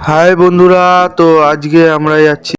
high বন্ধুরা তো আজকে আমরা যাচ্ছি